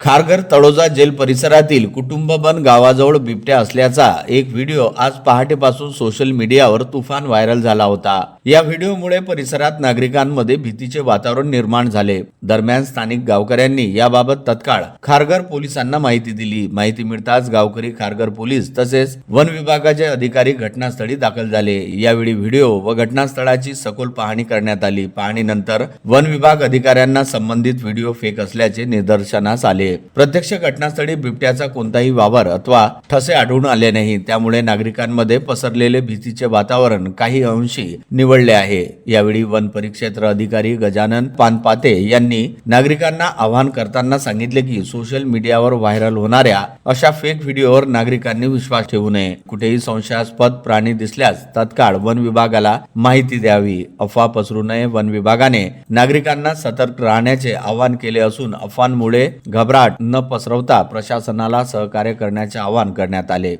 Kharghar Taloja gel परिसरातील कुटुंबबन गावाजवळ बिबट्या असल्याचा एक व्हिडिओ आज पहाटेपासून सोशल मीडियावर तुफान व्हायरल झाला होता. या व्हिडिओमुळे परिसरात नागरिकांमध्ये भीतीचे वातावरण निर्माण झाले. दरम्यान स्थानिक गावकऱ्यांनी याबाबत तत्काळ खारघर पोलिसांना माहिती दिली. माहिती मिळताच गावकरी खारघर पोलीस तसेच वन विभागाचे अधिकारी घटनास्थळी दाखल झाले. यावेळी व्हिडिओ व घटनास्थळाची सखोल पाहणी करण्यात आली. पाहणीनंतर वन विभाग अधिकाऱ्यांना संबंधित व्हिडिओ फेक असल्याचे निदर्शनास आले. प्रत्यक्ष घटनास्थळी बिबट्याचा कोणताही वावर अथवा ठसे आढळून आले नाही. त्यामुळे नागरिकांमध्ये पसरलेले भीतीचे वातावरण काही अंशी निवडले आहे. यावेळी वन परिक्षेत्र अधिकारी गजानन पानपाते यांनी नागरिकांना आवाहन करताना सांगितले की सोशल मीडियावर व्हायरल होणाऱ्या अशा फेक व्हिडिओवर नागरिकांनी विश्वास ठेवू नये. कुठेही संशयास्पद प्राणी दिसल्यास तत्काळ वन विभागाला माहिती द्यावी. अफवा पसरू नये. वन विभागाने नागरिकांना सतर्क राहण्याचे आवाहन केले असून अफवांमुळे घबरा घबराट न पसरवता प्रशासनाला सहकार्य करण्याचे आवाहन करण्यात आले.